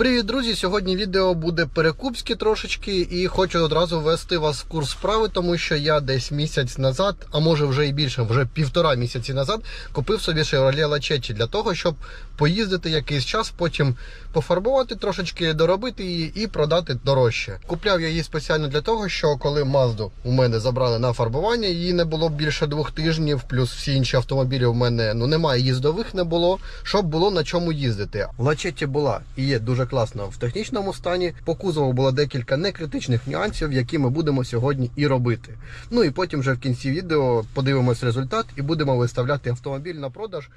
Привіт, друзі! Сьогодні відео буде перекупське трошечки, і хочу одразу ввести вас в курс справи, тому що я десь місяць назад, а може вже і більше, вже півтора місяці назад, купив собі Chevrolet Lachetti для того, щоб поїздити якийсь час, потім пофарбувати трошечки, доробити її і продати дорожче. Купляв я її спеціально для того, що коли Мазду у мене забрали на фарбування, її не було більше двох тижнів, плюс всі інші автомобілі у мене ну немає їздових, не було, щоб було на чому їздити. Лачеті була і є дуже класно в технічному стані. По кузову було декілька некритичних нюансів, які ми будемо сьогодні і робити. Ну і потім вже в кінці відео подивимось результат і будемо виставляти автомобіль на продаж.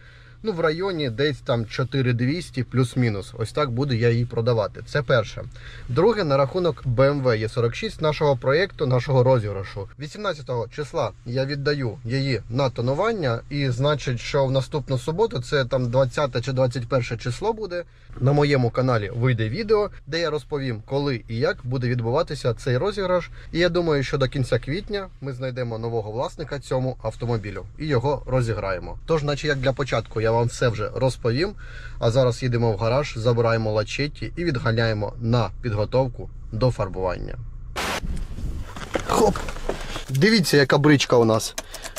Ну, в районі десь там 4200 плюс-мінус. Ось так буду я її продавати. Це перше. Друге, на рахунок BMW E46 нашого проєкту, нашого розіграшу. 18 числа я віддаю її на тонування, і значить, що в наступну суботу, це там 20 чи 21 число буде. На моєму каналі вийде відео, де я розповім, коли і як буде відбуватися цей розіграш. І я думаю, що до кінця квітня ми знайдемо нового власника цьому автомобілю і його розіграємо. Тож, наче як для початку, я вам все вже розповім. А зараз їдемо в гараж, забираємо лачеті і відганяємо на підготовку до фарбування. Хоп! Дивіться, яка бричка у нас.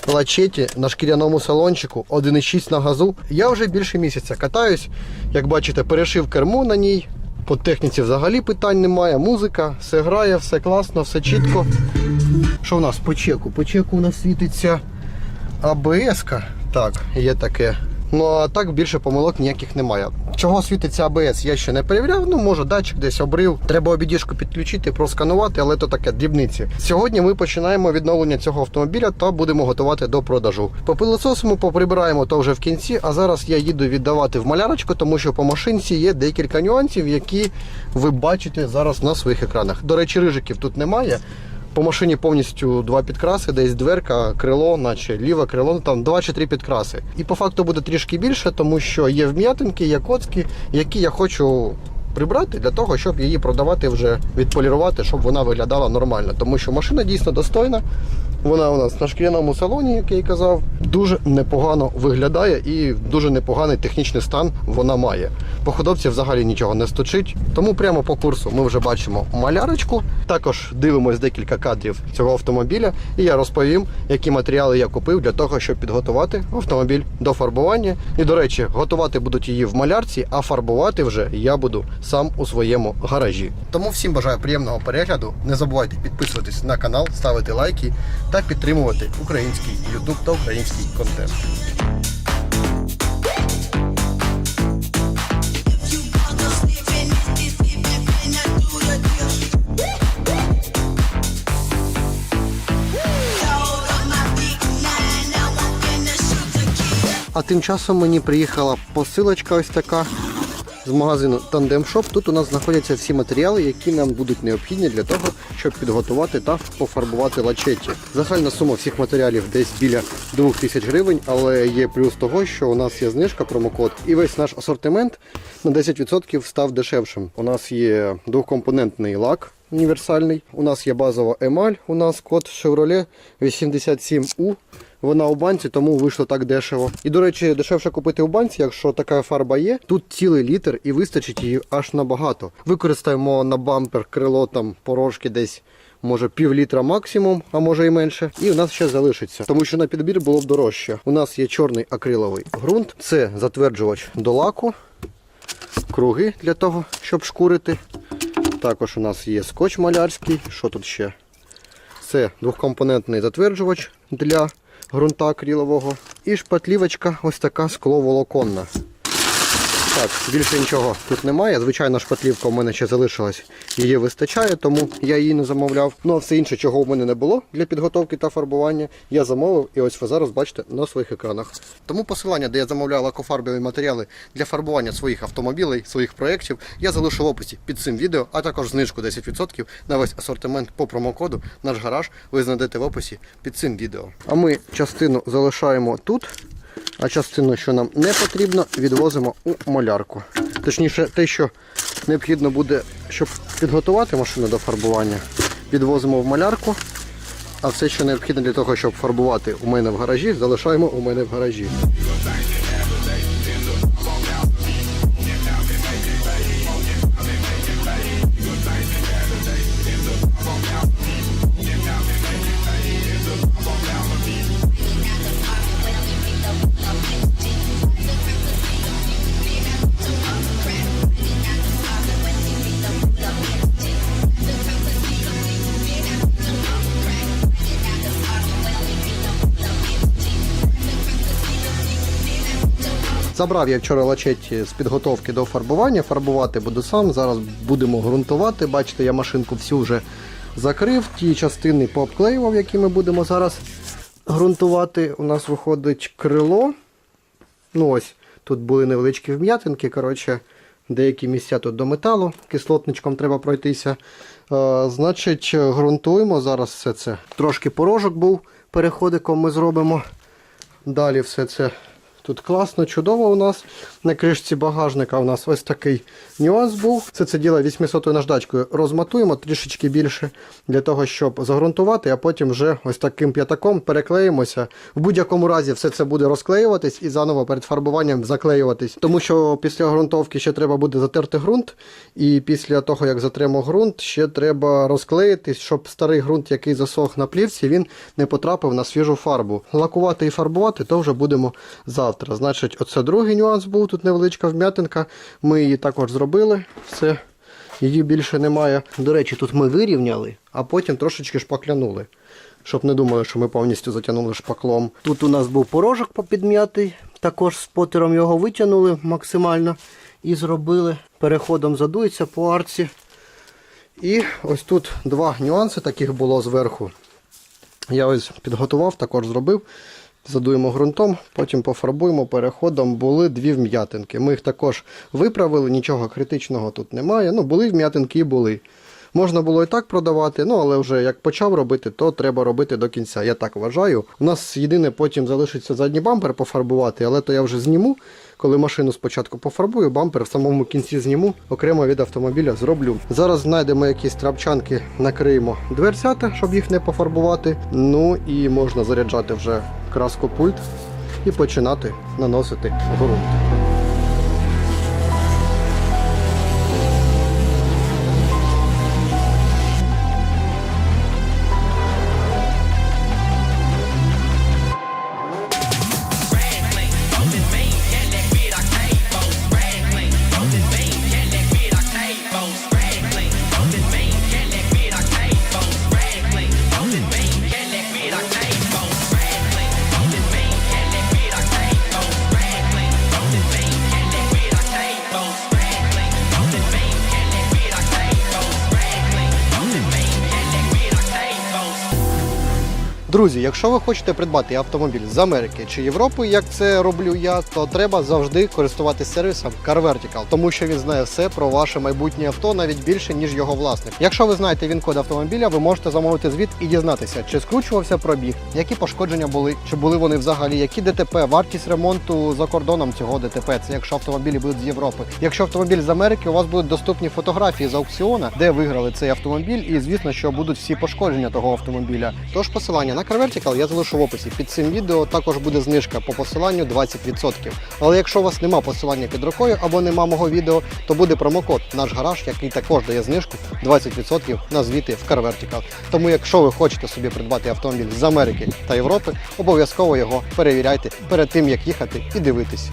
Лачеті на шкіряному салончику 1,6 на газу. Я вже більше місяця катаюсь. Як бачите, перешив кермо на ній. По техніці взагалі питань немає. Музика, все грає, все класно, все чітко. Що в нас по чеку? По чеку у нас світиться АБС. Так, є таке. Ну а так більше помилок ніяких немає. Чого світиться АБС, я ще не перевіряв. Ну, може, датчик десь обрив. Треба обідішку підключити, просканувати, але то таке дрібниці. Сьогодні ми починаємо відновлення цього автомобіля та будемо готувати до продажу. Попилососимо, поприбираємо то вже в кінці. А зараз я їду віддавати в малярочку, тому що по машинці є декілька нюансів, які ви бачите зараз на своїх екранах. До речі, рижиків тут немає. По машині повністю два підкраси, десь дверка, крило, наче ліве крило, ну, там два чи три підкраси. І по факту буде трішки більше, тому що є вм'ятинки, є коцки, які я хочу прибрати для того, щоб її продавати вже відполірувати, щоб вона виглядала нормально. Тому що машина дійсно достойна. Вона у нас на шкіряному салоні, як я і казав, дуже непогано виглядає і дуже непоганий технічний стан вона має. По ходовці взагалі нічого не сточить. Тому прямо по курсу ми вже бачимо малярочку. Також дивимось декілька кадрів цього автомобіля, і я розповім, які матеріали я купив для того, щоб підготувати автомобіль до фарбування. І, до речі, готувати будуть її в малярці, а фарбувати вже я буду сам у своєму гаражі. Тому всім бажаю приємного перегляду. Не забувайте підписуватись на канал, ставити лайки та підтримувати український YouTube та український контент. А тим часом мені приїхала посилочка ось така з магазину Tandem Shop. Тут у нас знаходяться всі матеріали, які нам будуть необхідні для того, щоб підготувати та пофарбувати лачеті. Загальна сума всіх матеріалів десь біля 2000 гривень, але є плюс того, що у нас є знижка, промокод, і весь наш асортимент на 10% став дешевшим. У нас є двохкомпонентний лак. Універсальний. У нас є базова емаль, у нас код Chevrolet 87U. Вона у банці, тому вийшло так дешево. І, до речі, дешевше купити у банці, якщо така фарба є. Тут цілий літр і вистачить її аж набагато. Використаємо на бампер крило там порожки десь. Може пів літра максимум, а може і менше. І у нас ще залишиться, тому що на підбір було б дорожче. У нас є чорний акриловий ґрунт, це затверджувач до лаку, круги для того, щоб шкурити. Також у нас є скотч малярський. Що тут ще? Це двохкомпонентний затверджувач для ґрунта акрилового. І шпатлівочка ось така скловолоконна. Так, більше нічого тут немає. Звичайно, шпатлівка у мене ще залишилась. Її вистачає, тому я її не замовляв. Ну а все інше, чого в мене не було для підготовки та фарбування, я замовив і ось ви зараз бачите на своїх екранах. Тому посилання, де я замовляв лакофарбові матеріали для фарбування своїх автомобілей, своїх проєктів, я залишу в описі під цим відео, а також знижку 10% на весь асортимент по промокоду наш гараж ви знайдете в описі під цим відео. А ми частину залишаємо тут. А частину, що нам не потрібно, відвозимо у малярку. Точніше, те, що необхідно буде, щоб підготувати машину до фарбування, відвозимо в малярку. А все, що необхідно для того, щоб фарбувати у мене в гаражі, залишаємо у мене в гаражі. Забрав я вчора лачеті з підготовки до фарбування. Фарбувати буду сам. Зараз будемо ґрунтувати. Бачите, я машинку всю вже закрив. Ті частини пообклеював, які ми будемо зараз ґрунтувати. У нас виходить крило. Ну ось, тут були невеличкі вм'ятинки. Коротше, деякі місця тут до металу, кислотничком треба пройтися. Е, значить, ґрунтуємо зараз все це. Трошки порожок був переходиком ми зробимо. Далі все це тут класно, чудово у нас. На кришці багажника у нас ось такий нюанс був. Все це діло 800 наждачкою розматуємо трішечки більше для того, щоб загрунтувати, а потім вже ось таким п'ятаком переклеїмося. В будь-якому разі все це буде розклеюватись і заново перед фарбуванням заклеюватись. Тому що після ґрунтовки ще треба буде затерти ґрунт, і після того, як затремо ґрунт, ще треба розклеїтись, щоб старий ґрунт, який засох на плівці, він не потрапив на свіжу фарбу. Лакувати і фарбувати то вже будемо завтра. Значить, оце другий нюанс був. Тут невеличка вм'ятинка. Ми її також зробили. Все, її більше немає. До речі, тут ми вирівняли, а потім трошечки шпаклянули. Щоб не думали, що ми повністю затягнули шпаклом. Тут у нас був порожок попідм'ятий, також спотером його витягнули максимально і зробили. Переходом задується по арці. І ось тут два нюанси таких було зверху. Я ось підготував, також зробив. Задуємо ґрунтом, потім пофарбуємо переходом. Були дві вм'ятинки. Ми їх також виправили, нічого критичного тут немає. Ну, були вм'ятинки і були. Можна було і так продавати, ну але вже як почав робити, то треба робити до кінця. Я так вважаю. У нас єдине потім залишиться задній бампер пофарбувати, але то я вже зніму. Коли машину спочатку пофарбую, бампер в самому кінці зніму, окремо від автомобіля зроблю. Зараз знайдемо якісь трапчанки, накриємо дверцята, щоб їх не пофарбувати. Ну і можна заряджати вже краску пульт і починати наносити ґрунт. Друзі, якщо ви хочете придбати автомобіль з Америки чи Європи, як це роблю я, то треба завжди користуватися сервісом Car Vertical, тому що він знає все про ваше майбутнє авто навіть більше ніж його власник. Якщо ви знаєте він код автомобіля, ви можете замовити звіт і дізнатися, чи скручувався пробіг, які пошкодження були, чи були вони взагалі, які ДТП, вартість ремонту за кордоном цього ДТП. Це якщо автомобілі будуть з Європи. Якщо автомобіль з Америки, у вас будуть доступні фотографії з аукціона, де виграли цей автомобіль, і звісно, що будуть всі пошкодження того автомобіля. Тож посилання на Vertical я залишу в описі. Під цим відео також буде знижка по посиланню 20%. Але якщо у вас нема посилання під рукою або нема мого відео, то буде промокод наш гараж, який також дає знижку 20% на звіти в Car Vertical. Тому, якщо ви хочете собі придбати автомобіль з Америки та Європи, обов'язково його перевіряйте перед тим, як їхати і дивитись.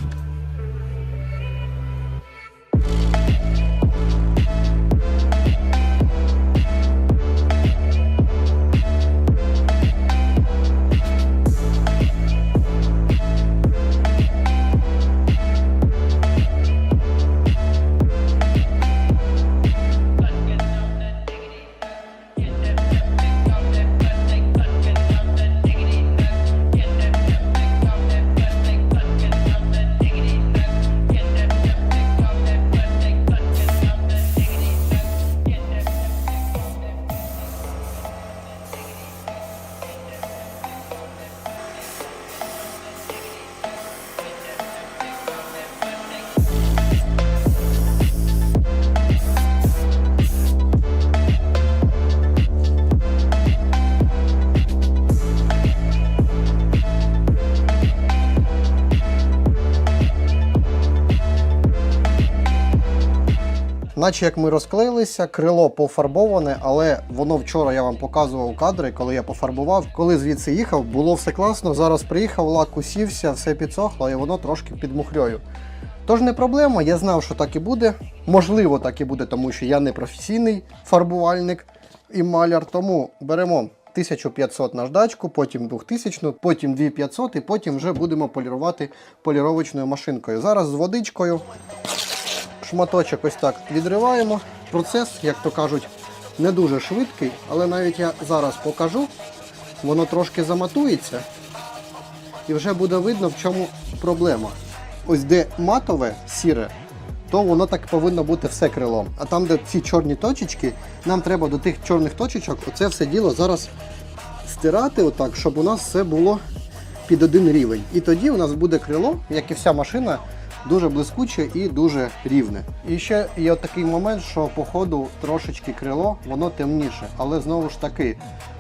Наче як ми розклеїлися, крило пофарбоване, але воно вчора я вам показував кадри, коли я пофарбував. Коли звідси їхав, було все класно. Зараз приїхав, лак усівся, все підсохло і воно трошки під мухльою. Тож не проблема, я знав, що так і буде. Можливо, так і буде, тому що я не професійний фарбувальник і маляр. Тому беремо 1500 наждачку, потім 2000, потім 2500 і потім вже будемо полірувати поліровочною машинкою. Зараз з водичкою шматочок ось так відриваємо. Процес, як то кажуть, не дуже швидкий, але навіть я зараз покажу, воно трошки заматується і вже буде видно, в чому проблема. Ось де матове сіре, то воно так повинно бути все крилом. А там, де ці чорні точечки, нам треба до тих чорних точечок оце все діло зараз стирати, отак, щоб у нас все було під один рівень. І тоді у нас буде крило, як і вся машина, дуже блискуче і дуже рівне. І ще є такий момент, що по ходу трошечки крило, воно темніше. Але знову ж таки,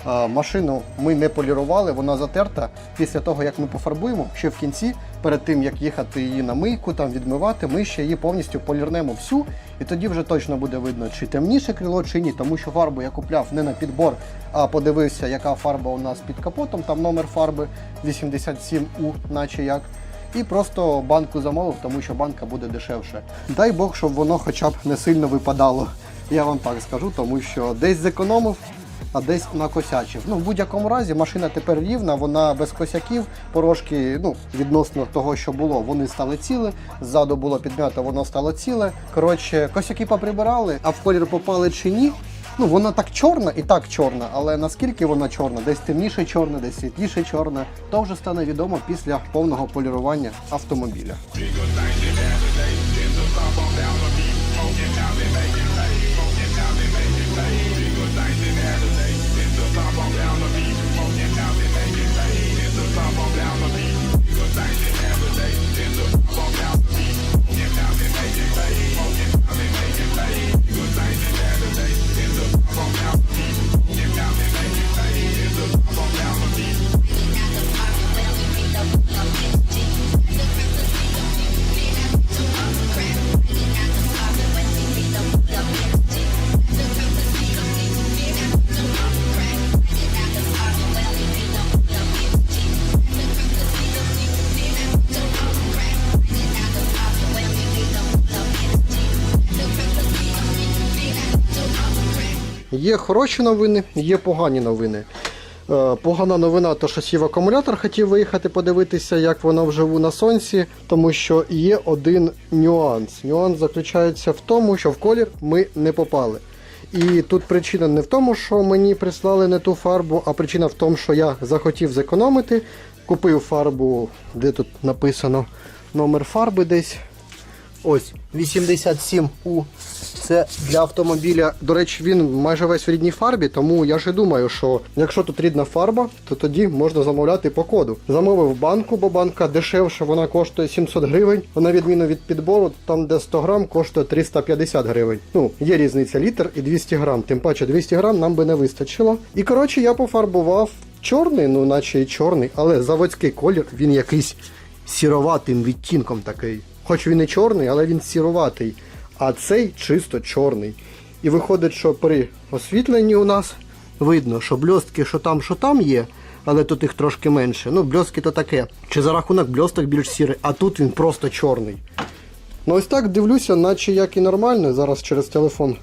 е, машину ми не полірували, вона затерта. Після того, як ми пофарбуємо, ще в кінці, перед тим як їхати її на мийку, там відмивати, ми ще її повністю полірнемо всю, і тоді вже точно буде видно, чи темніше крило, чи ні. Тому що фарбу я купляв не на підбор, а подивився, яка фарба у нас під капотом, там номер фарби 87У, наче як. І просто банку замовив, тому що банка буде дешевше. Дай Бог, щоб воно хоча б не сильно випадало. Я вам так скажу, тому що десь зекономив, а десь накосячив. Ну, в будь-якому разі машина тепер рівна, вона без косяків, порошки, ну, відносно того, що було, вони стали ціле. Ззаду було підмято, воно стало ціле. Коротше, косяки поприбирали, а в колір попали чи ні. Ну, вона так чорна і так чорна, але наскільки вона чорна, десь темніше чорна, десь світліше чорна, то вже стане відомо після повного полірування автомобіля. Є хороші новини, є погані новини. Е, Погана новина, то що сів акумулятор хотів виїхати подивитися, як воно вживу на сонці, тому що є один нюанс. Нюанс заключається в тому, що в колір ми не попали. І тут причина не в тому, що мені прислали не ту фарбу, а причина в тому, що я захотів зекономити, купив фарбу, де тут написано номер фарби десь. Ось 87У. Це для автомобіля. До речі, він майже весь в рідній фарбі, тому я ж і думаю, що якщо тут рідна фарба, то тоді можна замовляти по коду. Замовив банку, бо банка дешевша, вона коштує 700 гривень. На відміну від підбору, там де 100 грам коштує 350 гривень. Ну, є різниця літр і 200 грам. Тим паче 200 грам нам би не вистачило. І коротше, я пофарбував чорний, ну наче і чорний, але заводський колір, він якийсь сіроватим відтінком такий. Хоч він і чорний, але він сіроватий. А цей чисто чорний. І виходить, що при освітленні у нас видно, що бльостки, що там, що там є, але тут їх трошки менше. Ну, бльостки то таке. Чи за рахунок бльосток більш сірий, а тут він просто чорний. Ну ось так дивлюся, наче як і нормально. Зараз через телефон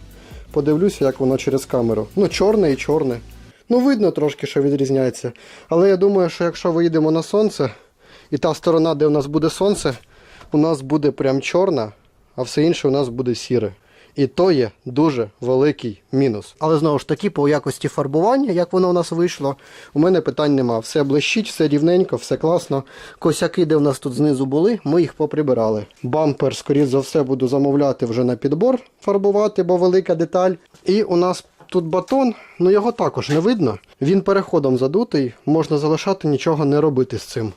подивлюся, як воно через камеру. Ну, чорне і чорне. Ну, видно трошки, що відрізняється. Але я думаю, що якщо виїдемо на сонце, і та сторона, де у нас буде сонце, у нас буде прям чорна, а все інше у нас буде сіре. І то є дуже великий мінус. Але знову ж таки, по якості фарбування, як воно у нас вийшло, у мене питань нема. Все блищить, все рівненько, все класно. Косяки, де в нас тут знизу були, ми їх поприбирали. Бампер, скоріш за все, буду замовляти вже на підбор фарбувати, бо велика деталь. І у нас тут батон, ну його також не видно. Він переходом задутий, можна залишати, нічого не робити з цим.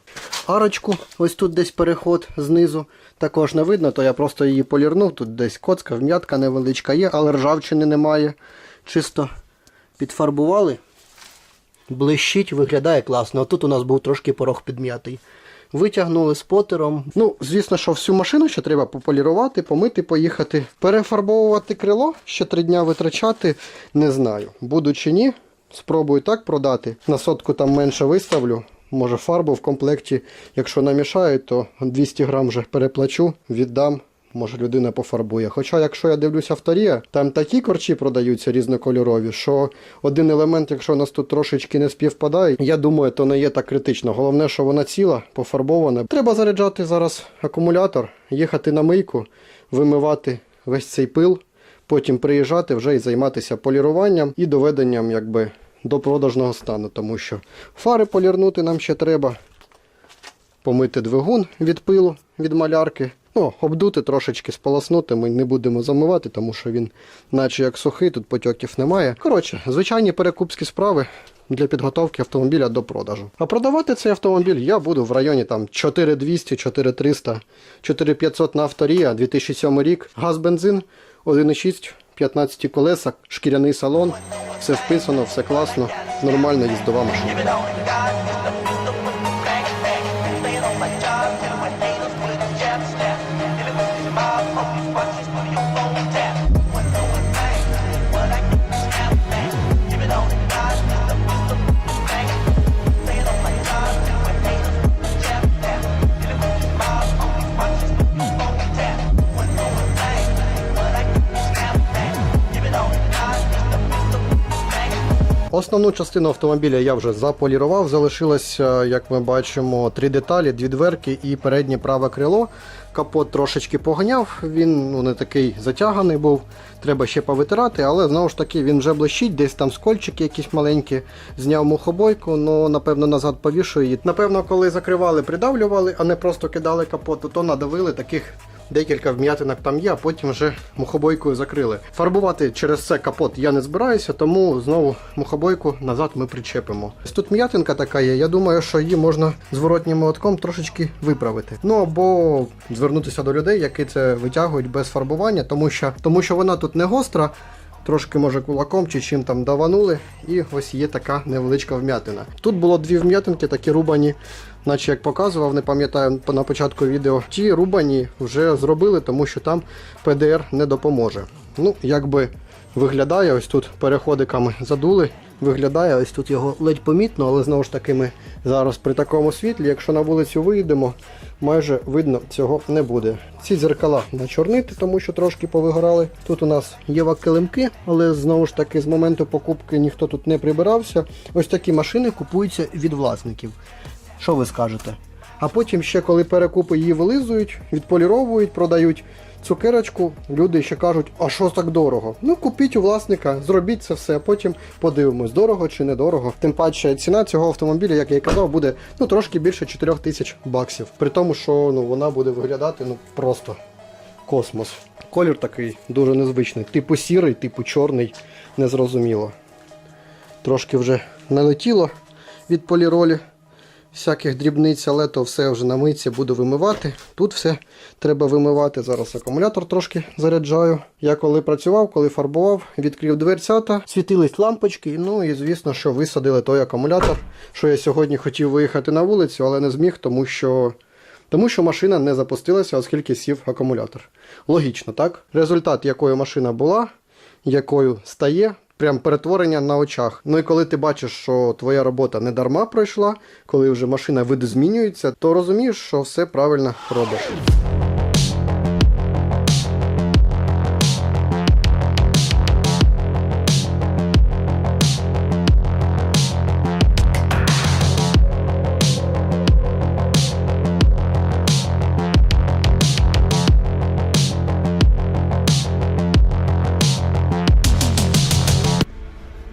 Арочку, ось тут десь переход знизу, також не видно, то я просто її полірнув. Тут десь коцка, вм'ятка невеличка є, але ржавчини немає. Чисто підфарбували. Блищить, виглядає класно. А тут у нас був трошки порог підм'ятий. Витягнули спотером. Ну, звісно, що всю машину ще треба пополірувати, помити, поїхати. Перефарбовувати крило, ще три дня витрачати, не знаю. Буду чи ні. Спробую так продати. На сотку там менше виставлю. Може фарбу в комплекті, якщо намішаю, то 200 грам вже переплачу, віддам. може людина пофарбує. Хоча, якщо я дивлюся авторія, там такі корчі продаються різнокольорові, що один елемент, якщо у нас тут трошечки не співпадає, я думаю, то не є так критично. Головне, що вона ціла, пофарбована. Треба заряджати зараз акумулятор, їхати на мийку, вимивати весь цей пил, потім приїжджати вже і займатися поліруванням і доведенням якби, до продажного стану, тому що фари полірнути нам ще треба помити двигун від пилу, від малярки. Ну, обдути трошечки, сполоснути ми не будемо замивати, тому що він, наче як сухий, тут потьоків немає. Коротше, звичайні перекупські справи для підготовки автомобіля до продажу. А продавати цей автомобіль я буду в районі там 4200, 4300, 4500 на авторія, 2007 рік, газ бензин, 1,6, 15 колесах, шкіряний салон, все вписано, все класно, нормальна їздова машина. Основну частину автомобіля я вже заполірував. Залишилося, як ми бачимо, три деталі, дві дверки і переднє праве крило. Капот трошечки поганяв, він ну, не такий затяганий був. Треба ще повитирати, але знову ж таки він вже блищить, десь там скольчики якісь маленькі. Зняв мухобойку, ну напевно назад повішую її. Напевно, коли закривали, придавлювали, а не просто кидали капот, то надавили таких декілька вм'ятинок там є, а потім вже мухобойкою закрили. Фарбувати через це капот я не збираюся, тому знову мухобойку назад ми причепимо. Ось Тут м'ятинка така є. Я думаю, що її можна зворотнім молотком трошечки виправити. Ну або звернутися до людей, які це витягують без фарбування, тому що, тому що вона тут не гостра. Трошки, може, кулаком чи чим там даванули, і ось є така невеличка вм'ятина. Тут було дві вм'ятинки, такі рубані, наче як показував, не пам'ятаю на початку відео. Ті рубані вже зробили, тому що там ПДР не допоможе. Ну, якби виглядає, ось тут переходиками задули. Виглядає, ось тут його ледь помітно, але знову ж таки ми зараз при такому світлі, якщо на вулицю вийдемо, майже видно цього не буде. Ці дзеркала начорнити, тому що трошки повигорали. Тут у нас є килимки, але знову ж таки з моменту покупки ніхто тут не прибирався. Ось такі машини купуються від власників. Що ви скажете? А потім ще коли перекупи її вилизують, відполіровують, продають цукерочку, люди ще кажуть, а що так дорого? Ну купіть у власника, зробіть це все, а потім подивимось, дорого чи недорого. Тим паче ціна цього автомобіля, як я і казав, буде ну трошки більше 4 тисяч баксів. При тому, що ну вона буде виглядати ну просто космос. Колір такий дуже незвичний. Типу сірий, типу чорний, незрозуміло. Трошки вже налетіло від поліролі всяких дрібниць, але то все вже на митці буду вимивати. Тут все треба вимивати. Зараз акумулятор трошки заряджаю. Я коли працював, коли фарбував, відкрив дверцята, світились лампочки. Ну і звісно, що висадили той акумулятор, що я сьогодні хотів виїхати на вулицю, але не зміг, тому що. Тому що машина не запустилася, оскільки сів акумулятор. Логічно, так? Результат, якою машина була, якою стає, прям перетворення на очах. Ну і коли ти бачиш, що твоя робота не дарма пройшла, коли вже машина видозмінюється, то розумієш, що все правильно робиш.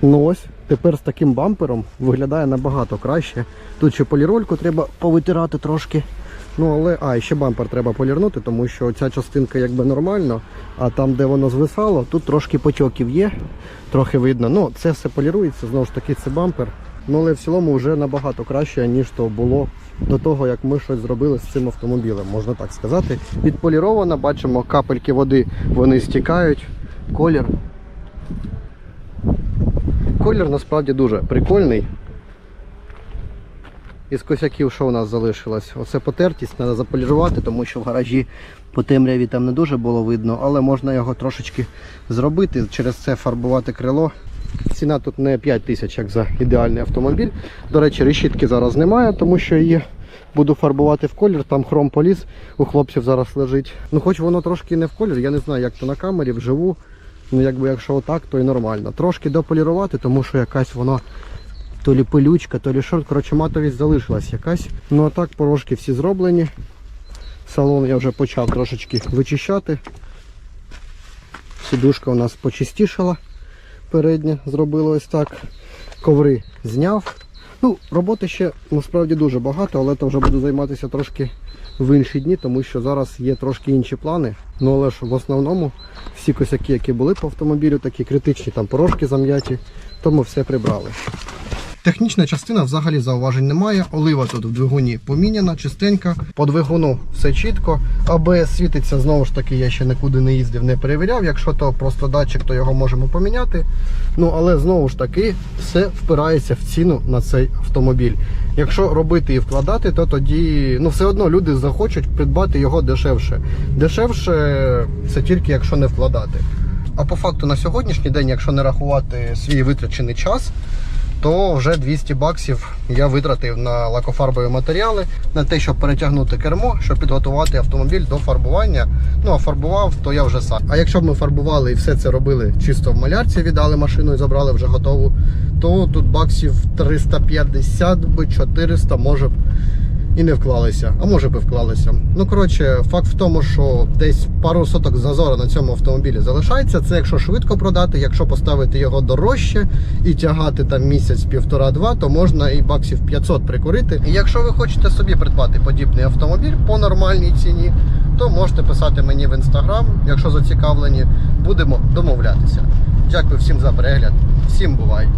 Ну ось, тепер з таким бампером виглядає набагато краще. Тут ще полірольку треба повитирати трошки. Ну але, а, ще бампер треба полірнути, тому що ця частинка якби нормально, а там, де воно звисало, тут трошки потьоків є, трохи видно. Ну, це все полірується, знову ж таки, це бампер. Ну, але в цілому вже набагато краще, ніж то було до того, як ми щось зробили з цим автомобілем, можна так сказати. Відполіровано, бачимо, капельки води вони стікають, колір Колір насправді дуже прикольний. Із косяків, що у нас залишилось? Оце потертість, треба заполірувати, тому що в гаражі по темряві там не дуже було видно, але можна його трошечки зробити, через це фарбувати крило. Ціна тут не 5 тисяч, як за ідеальний автомобіль. До речі, решітки зараз немає, тому що її буду фарбувати в колір, там хром поліз у хлопців зараз лежить. Ну хоч воно трошки не в колір, я не знаю, як то на камері, вживу. Ну якби якщо отак, то і нормально. Трошки дополірувати, тому що якась воно то лі пилючка, то лі шорт. Коротше, матовість залишилась якась. Ну а так порожки всі зроблені. Салон я вже почав трошечки вичищати. Сідушка у нас почистішала передня, зробила ось так. Коври зняв. Ну, роботи ще насправді дуже багато, але то вже буду займатися трошки в інші дні, тому що зараз є трошки інші плани. Ну але ж в основному всі косяки, які були по автомобілю, такі критичні, там порожки зам'яті, то ми все прибрали. Технічна частина взагалі зауважень немає. Олива тут в двигуні поміняна, чистенька. По двигуну все чітко. АБС світиться знову ж таки, я ще нікуди не їздив, не перевіряв. Якщо то просто датчик, то його можемо поміняти. Ну але знову ж таки все впирається в ціну на цей автомобіль. Якщо робити і вкладати, то тоді ну все одно люди захочуть придбати його дешевше. Дешевше це тільки якщо не вкладати. А по факту на сьогоднішній день, якщо не рахувати свій витрачений час, то вже 200 баксів я витратив на лакофарбові матеріали, на те, щоб перетягнути кермо, щоб підготувати автомобіль до фарбування. Ну а фарбував, то я вже сам. А якщо б ми фарбували і все це робили чисто в малярці, віддали машину і забрали вже готову, то тут баксів 350 би 400 може б і не вклалися, а може би вклалися. Ну коротше, факт в тому, що десь пару соток зазору на цьому автомобілі залишається. Це якщо швидко продати, якщо поставити його дорожче і тягати там місяць, півтора-два, то можна і баксів 500 прикурити. І якщо ви хочете собі придбати подібний автомобіль по нормальній ціні, то можете писати мені в інстаграм, якщо зацікавлені, будемо домовлятися. Дякую всім за перегляд, всім бувай!